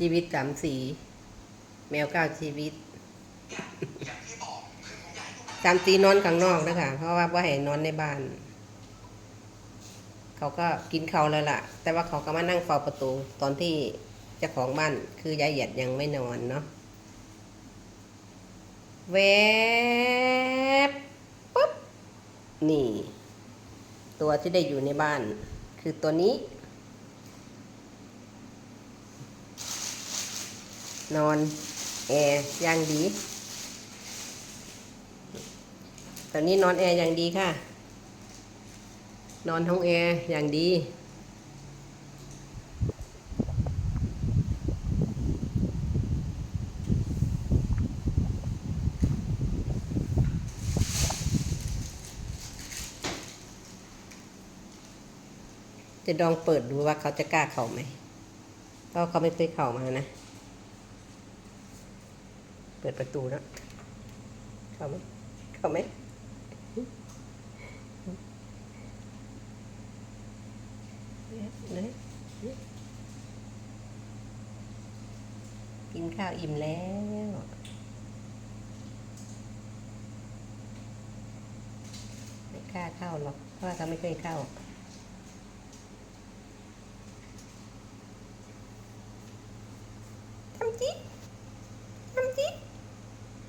ชีวิตสามสี แมวเก้าชีวิตสามสีนอนข้างนอกนะคะเพราะว่าว่าให้นอนในบ้าน เขาก็กินเขาวแล้วล่ะ แต่ว่าเขาก็มานั่งเฝ้าประตู ตอนที่เจ้าของบ้านคือยายเหยียดยังไม่นอนเนาะแวบปุ๊บนี่ ตัวที่ได้อยู่ในบ้าน คือตัวนี้ นอนแอร์อย่างดี ตอนนี้นอนแอร์อย่างดีค่ะ นอนห้องแอร์อย่างดีจะลองเปิดดูว่าเขาจะกล้าเข้าไหมเพราะเขาไม่เคยเข้ามานะ เปิดประตูแล้วเข้าไหมเข้าไหมเลยกินข้าวอิ่มแล้วไม่กล้าเข้าหรอก เพราะว่าเขาไม่เคยเข้าทำจิ๊